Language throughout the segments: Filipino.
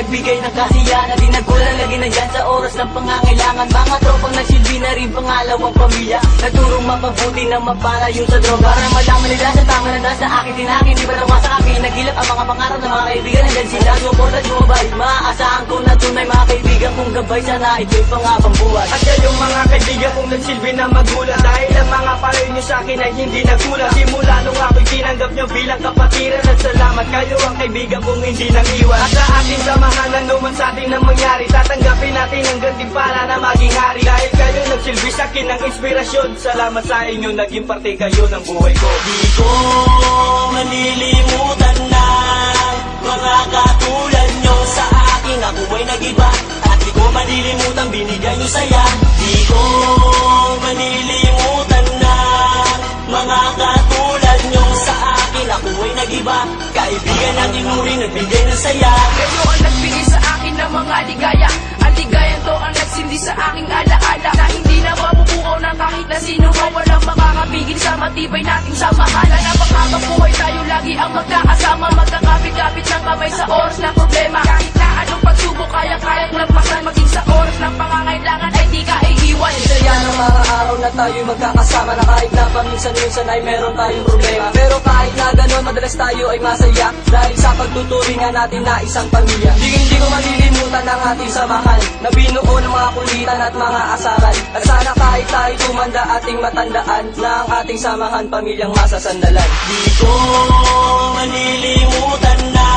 Nagbigay ng kasiyahan Di nagkulang lagi nandyan sa oras ng pangangailangan. Mga tropang nagsilbi na rin pangalawang pamilya. Nagturong mapabuti na mapalayo sa droga. Para malaman nila sa tama na nasa akin din akin Di ba rawa sa akin nagilap ang mga pangarap ng mga kaibigan Nandyan sila sumuporta sumabay. Maaasahan ko na tunay mga kaibigan kong gabay Sana ito'y pangabang buhay. At yan yung mga kaibigan kong nagsilbi na magulang nyo sa akin ay hindi nagkulang Simula nung ako'y tinanggap nyo bilang kapatiran At salamat kayo ang kaibigan kong hindi nang iwan At sa ating samahan anuman sa atin ang mangyari Tatanggapin natin ang gantimpala na maging hari. Dahil kayo nagsilbi sa akin ng inspirasyon Salamat sa inyo, naging parte kayo ng buhay ko. Di ko manilimutan na Mga katulad nyo sa akin Ako ay nag-iba. At di ko manilimutan binigay nyo saya. Di ko manilimutan katulad nyo. Sa akin Ako ay nag-iba. Kaibigan natin nuri nagbigay ng saya. Kayo ang nagbigay sa akin ng mga ligaya Ang ligayan to ang nagsindi sa aking alaala. Na hindi na mabubuo ng kahit na sino man Walang makakapigil sa matibay nating samahan Na napakabang buhay tayo lagi ang magkakasama Magkakapit-kapit ng kamay na tayo magkakasama Na kahit na paminsan-minsan ay meron tayong problema. Pero kahit na gano'n madalas tayo ay masaya. Dahil sa pagtuturingan natin na isang pamilya. Di hindi ko malilimutan ang ating samahan. Na binuo ng mga kulitan at mga asaran. At sana kahit tayo tumanda ating matandaan Na ang ating samahan pamilyang masasandalan. Di ko manilimutan na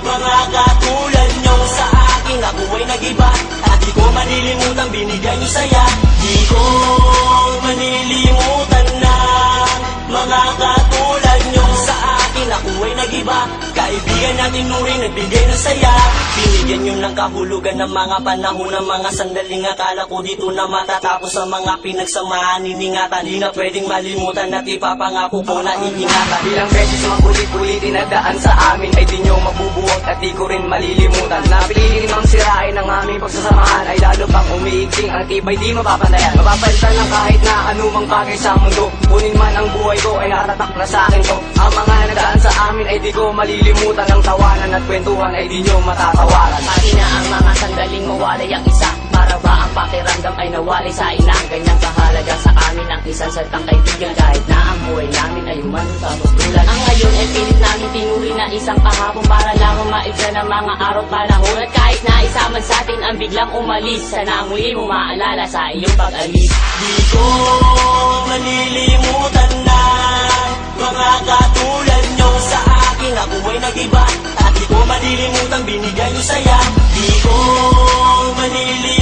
Mga katulad nyo sa akin. Ako ay nag-iba. At di ko manilimutan binigay nyo saya Nuri nagbigay ng saya. Binigyan nyo ng kahulugan ng mga panahon Ng mga sandaling akala ko dito na matatapos Ang mga pinagsamahan. Iningatan Di na pwedeng malimutan at ipapangako ko na iingatan. Bilang beses makulit-ulit dinadaan sa amin Ay di nyo mabubuot at di ko rin malilimutan. Napili rin ang sirain ng aming pagsasamahan Ay lalo pang umiigting ang tibay di mapapandayan Mapapalitan ng kahit na anumang bagay sa mundo. Kunin man ang buhay ko ay natatak na sa akin to. Ang mga nadaan sa ay di ko malilimutan Ang tawanan at kwentuhan ay di nyo matatawaran. Pati na ang mga sandaling mawalay ang isa Para ba ang pakiramdam ay nawalay sa inang Ganyang kahalaga sa amin ang isang saltang kaibigan Kahit na ang buhay namin ay umano sa muslulan Ang ngayon ay pilit namin tinuri na isang kahapon Para lamang maibsa ng mga araw panahon. At kahit na isaman sa atin ang biglang umalis Sana muli mo maalala sa iyong pag-alis. Di ko manilimutan Manilimutan binigay nyo saya. Di ko manilimutan